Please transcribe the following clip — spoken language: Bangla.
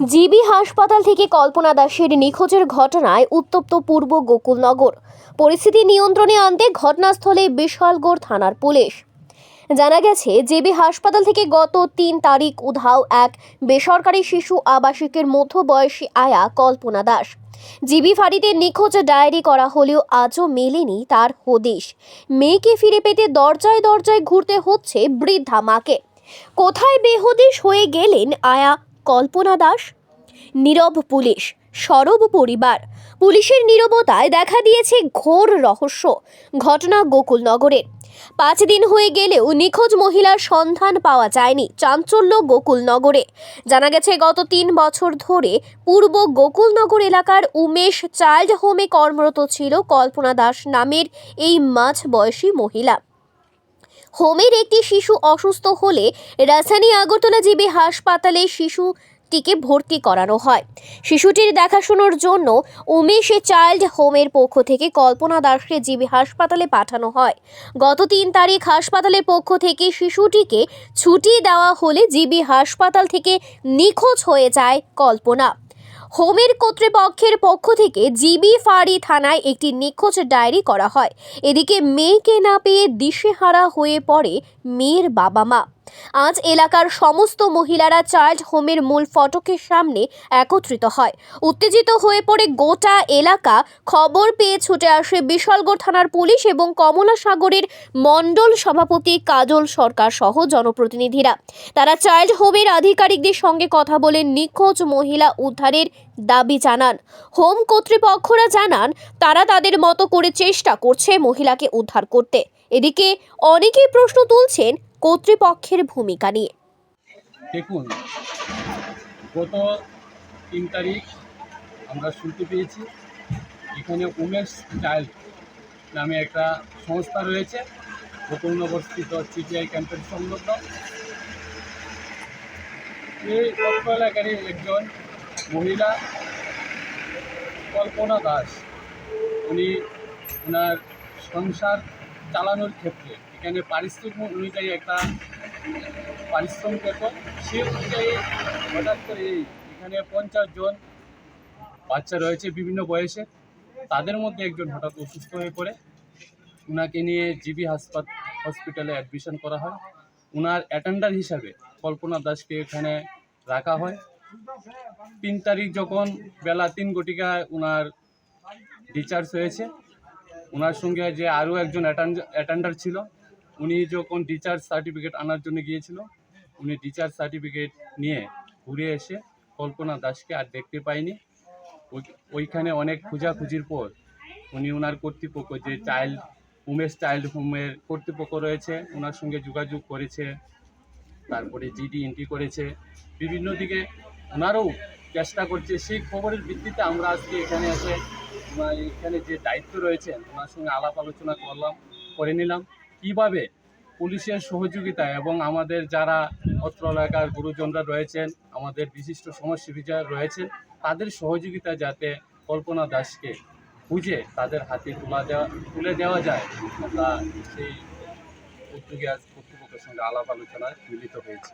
জিবি হাসপাতাল থেকে কল্পনা দাসের নিখোঁজের ঘটনায় উত্তপ্ত পূর্ব গোকুলনগর। পরিস্থিতি নিয়ন্ত্রণে আনতে ঘটনাস্থলে বিশালগড় থানার পুলিশ। জানা গেছে, জেবি হাসপাতাল থেকে গত তিন তারিখ উধাও এক বেসরকারি শিশু আবাসিকের মধ্যবয়সী আয়া কল্পনা দাস। জিবি ফাঁড়িতে নিখোঁজ ডায়েরি করা হলেও আজও মেলেনি তার হদিশ। মেয়েকে ফিরে পেতে দরজায় দরজায় ঘুরতে হচ্ছে বৃদ্ধা মাকে। কোথায় বেহদিশ হয়ে গেলেন আয়া কল্পনা দাস, নীরব পুলিশ, সরব পরিবার। পুলিশের নীরবতায় দেখা দিয়েছে ঘোর রহস্য। ঘটনা গোকুলনগরের। পাঁচ দিন হয়ে গেলেও নিখোঁজ মহিলার সন্ধান পাওয়া যায়নি চাঞ্চল্য গোকুলনগরে। জানা গেছে, গত তিন বছর ধরে পূর্ব গোকুলনগর এলাকার উমেশ চাইল্ড হোমে কর্মরত ছিল কল্পনা দাস নামের এই মাঝ বয়সী মহিলা। হোমের একটি শিশু অসুস্থ হলে রাজধানী আগরতলা জিবি হাসপাতালে শিশুটিকে ভর্তি করানো হয়। শিশুটির দেখাশোনার জন্য উমেশ চাইল্ড হোমের পক্ষ থেকে কল্পনা দাসকে জিবি হাসপাতালে পাঠানো হয়। গত তিন তারিখ হাসপাতালের পক্ষ থেকে শিশুটিকে ছুটি দেওয়া হলে জিবি হাসপাতাল থেকে নিখোঁজ হয়ে যায় কল্পনা। হোমের কর্তৃপক্ষের পক্ষ থেকে জিবি ফাড়ি থানায় একটি নিখোঁজ ডায়েরি করা হয়। এদিকে মেয়েকে না পেয়ে দিশেহারা হয়ে পড়ে মেয়ের বাবা মা। আজ এলাকার সমস্ত মহিলারা চাইল্ড হোমের মূল ফটকের সামনে একত্রিত হয়। উত্তেজিত হয়ে পড়ে গোটা এলাকা। খবর পেয়ে ছুটে আসে বিশালগড় থানার পুলিশ এবং কমলা সাগরের মণ্ডল সভাপতি কাজল সরকার সহ জনপ্রতিনিধিরা। তারা চাইল্ড হোমের আধিকারিকদের সঙ্গে কথা বলে নিখোঁজ মহিলা উদ্ধারের দাবি জানান। হোম কর্তৃপক্ষরা জানান, তারা তাদের মতো করে চেষ্টা করছে মহিলাকে উদ্ধার করতে। এদিকে অনেকেই প্রশ্ন তুলছেন কর্তৃপক্ষের ভূমিকা নিয়ে। দেখুন, গত তিন তারিখ আমরা শুনতে পেয়েছি, এখানে উমেশ চাইল্ড নামে একটা সংস্থা রয়েছে গোকুলনগরস্থিত সিপিআই ক্যাম্পের সংলগ্ন। এই এলাকারই একজন মহিলা, কল্পনা দাস। উনি ওনার সংসার চালানোর ক্ষেত্রে, এখানে পারিশ্রমিক অনুযায়ী একটা পারিশ্রমিক পেত, সে অনুযায়ী হঠাৎ করে এই এখানে পঞ্চাশ জন বাচ্চা রয়েছে বিভিন্ন বয়সে তাদের মধ্যে একজন হঠাৎ অসুস্থ হয়ে পড়ে। ওনাকে নিয়ে জিবি হাসপাত, হসপিটালে অ্যাডমিশন করা হয়। ওনার অ্যাটেন্ডার হিসাবে কল্পনা দাসকে এখানে রাখা হয়। তিন তারিখ যখন বেলা তিন ঘটিকায় ওনার ডিচার্জ হয়েছে ওনার সঙ্গে যে আরও একজন অ্যাটেন্ডার ছিল, উনি যখন ডিচার্জ সার্টিফিকেট আনার জন্য গিয়েছিল, উনি ডিচার্জ সার্টিফিকেট নিয়ে ঘুরে এসে কল্পনা দাসকে আর দেখতে পাইনি। ওই- ওইখানে অনেক খোঁজাখুঁজির পর উনি ওনার কর্তৃপক্ষ যে চাইল্ড উমেশ চাইল্ড হোমের কর্তৃপক্ষ রয়েছে, ওনার সঙ্গে যোগাযোগ করেছে, তারপরে জিডি এন্ট্রি করেছে। বিভিন্ন দিকে ওনারও চেষ্টা করছে। সেই খবরের ভিত্তিতে আমরা আজকে এখানে এসে ওনার এখানে যে দায়িত্ব রয়েছে, ওনার সঙ্গে আলাপ আলোচনা করলাম, করে নিলাম। কীভাবে পুলিশের সহযোগিতা এবং আমাদের যারা অত্র এলাকার গুরুজনরা রয়েছেন, আমাদের বিশিষ্ট সমাজসেবীরা রয়েছেন, তাদের সহযোগিতা যাতে কল্পনা দাসকে বুঝে তাদের হাতে তুলা দেওয়া, তুলে দেওয়া যায়, আমরা সেই উদ্যোগে আজ কর্তৃপক্ষের সঙ্গে আলাপ আলোচনায় মিলিত হয়েছি।